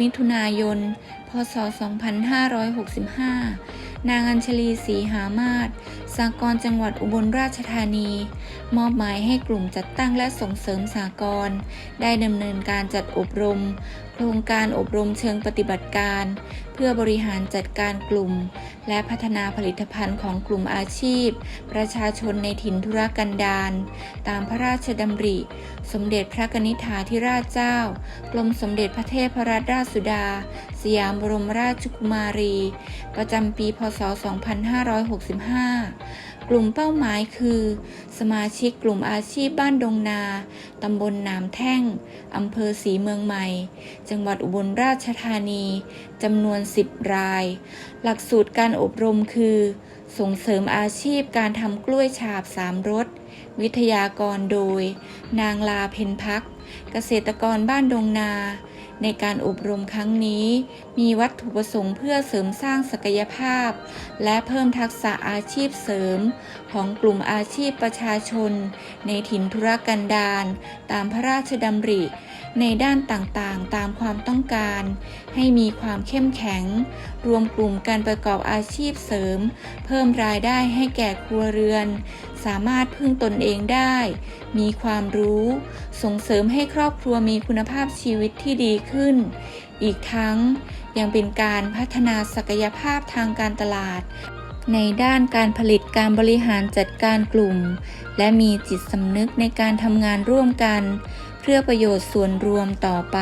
มิถุนายน พศ 2565 นางอัญชลีศรีหามาศ สากรจังหวัดอุบลราชธานี มอบหมายให้กลุ่มจัดตั้งและส่งเสริมสากรณ์ได้ดำเนินการจัดอบรม โครงการอบรมเชิงปฏิบัติการ เพื่อบริหารจัดการกลุ่ม และพัฒนาผลิตภัณฑ์ของกลุ่มอาชีพ ประชาชนในถิ่นธุรกันดารตามพระราชดำริ สมเด็จพระกนิษฐาธิราชเจ้ากรมสมเด็จพระเทพรัตนราชสุดา สยามบรมราชกุมารี ประจำปีพศ 2565กลุ่มเป้าหมายคือ สมาชิกกลุ่มอาชีพบ้านดงนา ตำบลนามแท่ง อำเภอศรีเมืองใหม่ จังหวัดอุบลราชธานี จำนวน 10 ราย หลักสูตรการอบรมคือ ส่งเสริมอาชีพการทำกล้วยฉาบสามรส วิทยากรโดย นางลาเพนพัก เกษตรกรบ้านดงนา ในการอบรมครั้งนี้ มีวัตถุประสงค์เพื่อเสริมสร้างศักยภาพ และเพิ่มทักษะอาชีพเสริม ของกลุ่มอาชีพประชาชน ในถิ่นธุรกันดารตามพระราชดำริ ในด้านต่างๆ ตามความต้องการ ให้มีความเข้มแข็ง รวมกลุ่มการประกอบอาชีพเสริม เพิ่มรายได้ให้แก่ครัวเรือน สามารถพึ่งตนเองได้ มีความรู้ ส่งเสริมให้ครอบครัวมีคุณภาพชีวิตที่ดีขึ้น อีกทั้งยังเป็นการพัฒนาศักยภาพทางการตลาด ในด้านการผลิตการบริหารจัดการกลุ่ม และมีจิตสำนึกในการทำงานร่วมกัน เพื่อประโยชน์ส่วนรวมต่อไป